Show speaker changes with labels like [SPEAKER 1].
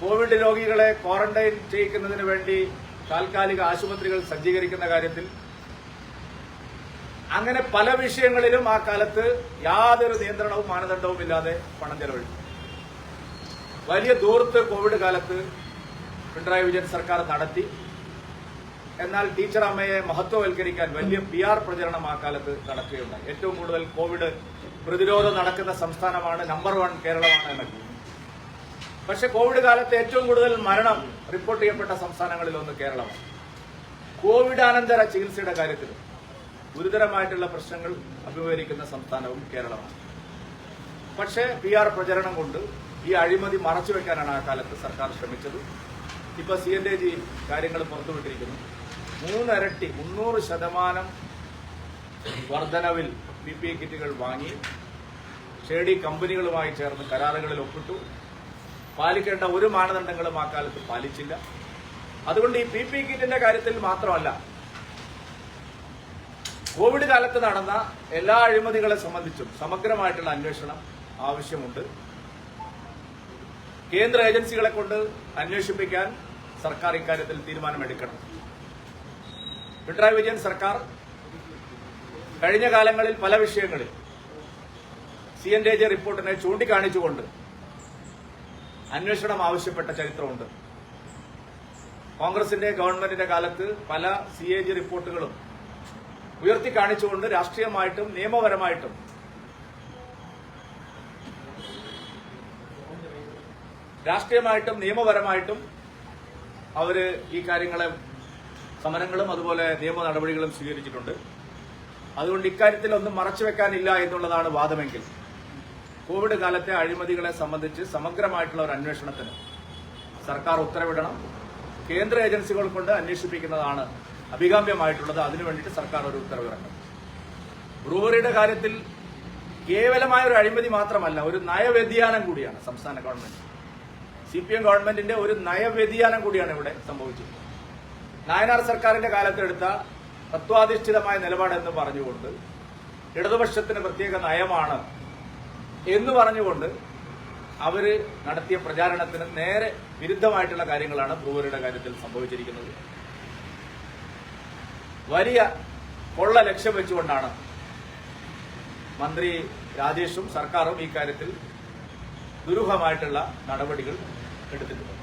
[SPEAKER 1] Covid രോഗികളെ quarantine ചെയ്യിക്കുന്നതിന് വേണ്ടി താൽക്കാലിക ആശുപത്രികൾ സജ്ജീകരിക്കുന്ന കാര്യത്തിൽ അങ്ങനെ പല വിഷയങ്ങളിലും ആ കാലത്ത് യാതൊരു നിയന്ത്രണവും മാനദണ്ഡവും ഇല്ലാതെ പണം ചെലവഴിച്ചു. വലിയ ദൂർത്ത് കോവിഡ് കാലത്ത് പിണറായി വിജയൻ സർക്കാർ നടത്തി. എന്നാൽ ടീച്ചർ അമ്മയെ മഹത്വവൽക്കരിക്കാൻ വലിയ പി ആർ പ്രചരണം ആ കാലത്ത് നടക്കുകയുണ്ടായി. ഏറ്റവും കൂടുതൽ കോവിഡ് പ്രതിരോധം നടക്കുന്ന സംസ്ഥാനമാണ് നമ്പർ വൺ കേരളമാണ് എന്നൊക്കെ പക്ഷെ കോവിഡ് കാലത്ത് ഏറ്റവും കൂടുതൽ മരണം റിപ്പോർട്ട് ചെയ്യപ്പെട്ട സംസ്ഥാനങ്ങളിൽ ഒന്ന് കേരളമാണ്. കോവിഡാനന്തര ചികിത്സയുടെ കാര്യത്തിൽ ഗുരുതരമായിട്ടുള്ള പ്രശ്നങ്ങൾ അഭിമുഖീകരിക്കുന്ന സംസ്ഥാനവും കേരളമാണ്. പക്ഷേ പി ആർ പ്രചരണം കൊണ്ട് ഈ അഴിമതി മറച്ചു വെക്കാനാണ് ആ കാലത്ത് സർക്കാർ ശ്രമിച്ചത്. ഇപ്പൊ സി എൻ എ ജി കാര്യങ്ങൾ പുറത്തുവിട്ടിരിക്കുന്നു. മൂന്നരട്ടി മുന്നൂറ് ശതമാനം വർധനവിൽ പി പി കിറ്റുകൾ വാങ്ങി ഷേഡി കമ്പനികളുമായി ചേർന്ന് കരാറുകളിൽ ഒപ്പിട്ടു. പാലിക്കേണ്ട ഒരു മാനദണ്ഡങ്ങളും ആ കാലത്ത് പാലിച്ചില്ല. അതുകൊണ്ട് ഈ പി പി കിറ്റിന്റെ കാര്യത്തിൽ മാത്രമല്ല കോവിഡ് കാലത്ത് നടന്ന എല്ലാ അഴിമതികളെ സംബന്ധിച്ചും സമഗ്രമായിട്ടുള്ള അന്വേഷണം ആവശ്യമുണ്ട്. കേന്ദ്ര ഏജൻസികളെ കൊണ്ട് അന്വേഷിപ്പിക്കാൻ സർക്കാർ ഇക്കാര്യത്തിൽ തീരുമാനമെടുക്കണം. പിണറായി വിജയൻ സർക്കാർ കഴിഞ്ഞ കാലങ്ങളിൽ പല വിഷയങ്ങളിൽ സി എൻ ജെ റിപ്പോർട്ടിനെ ചൂണ്ടിക്കാണിച്ചുകൊണ്ട് അന്വേഷണം ആവശ്യപ്പെട്ട ചരിത്രമുണ്ട്. കോൺഗ്രസിന്റെ ഗവൺമെന്റിന്റെ കാലത്ത് പല സി എ ജി റിപ്പോർട്ടുകളും ഉയർത്തി കാണിച്ചുകൊണ്ട് രാഷ്ട്രീയമായിട്ടും നിയമപരമായിട്ടും രാഷ്ട്രീയമായിട്ടും നിയമപരമായിട്ടും അവർ ഈ കാര്യങ്ങളെ സമരങ്ങളും അതുപോലെ നിയമ നടപടികളും സ്വീകരിച്ചിട്ടുണ്ട്. അതുകൊണ്ട് ഇക്കാര്യത്തിൽ ഒന്നും മറച്ചുവെക്കാനില്ല എന്നുള്ളതാണ് വാദമെങ്കിൽ. കോവിഡ് കാലത്തെ അഴിമതികളെ സംബന്ധിച്ച് സമഗ്രമായിട്ടുള്ള ഒരു അന്വേഷണത്തിന് സർക്കാർ ഉത്തരവിടണം. കേന്ദ്ര ഏജൻസികൾ കൊണ്ട് അന്വേഷിപ്പിക്കുന്നതാണ് അഭികാമ്യമായിട്ടുള്ളത്. അതിനു വേണ്ടിയിട്ട് സർക്കാർ ഒരു ഉത്തരവിറക്കണം ബ്രൂവറിയുടെ കാര്യത്തിൽ കേവലമായ ഒരു അഴിമതി മാത്രമല്ല ഒരു നയവ്യതിയാനം കൂടിയാണ് സംസ്ഥാന ഗവൺമെന്റ്. സി പി എം ഗവൺമെന്റിന്റെ ഒരു നയവ്യതിയാനം കൂടിയാണ് ഇവിടെ സംഭവിച്ചത് നായനാർ സർക്കാരിന്റെ കാലത്തെടുത്ത തത്വാധിഷ്ഠിതമായ നിലപാടെന്ന് പറഞ്ഞുകൊണ്ട് ഇടതുപക്ഷത്തിന് പ്രത്യേക നയമാണ് എന്ന് പറഞ്ഞുകൊണ്ട് അവർ നടത്തിയ പ്രചാരണത്തിന് നേരെ വിരുദ്ധമായിട്ടുള്ള കാര്യങ്ങളാണ് ബ്രൂവറിയുടെ കാര്യത്തിൽ സംഭവിച്ചിരിക്കുന്നത്. വലിയ കൊള്ള ലക്ഷ്യം വെച്ചുകൊണ്ടാണ് മന്ത്രി രാജേഷും സർക്കാരും ഈ കാര്യത്തിൽ ദുരൂഹമായിട്ടുള്ള നടപടികൾ എടുത്തിട്ടുള്ളത്.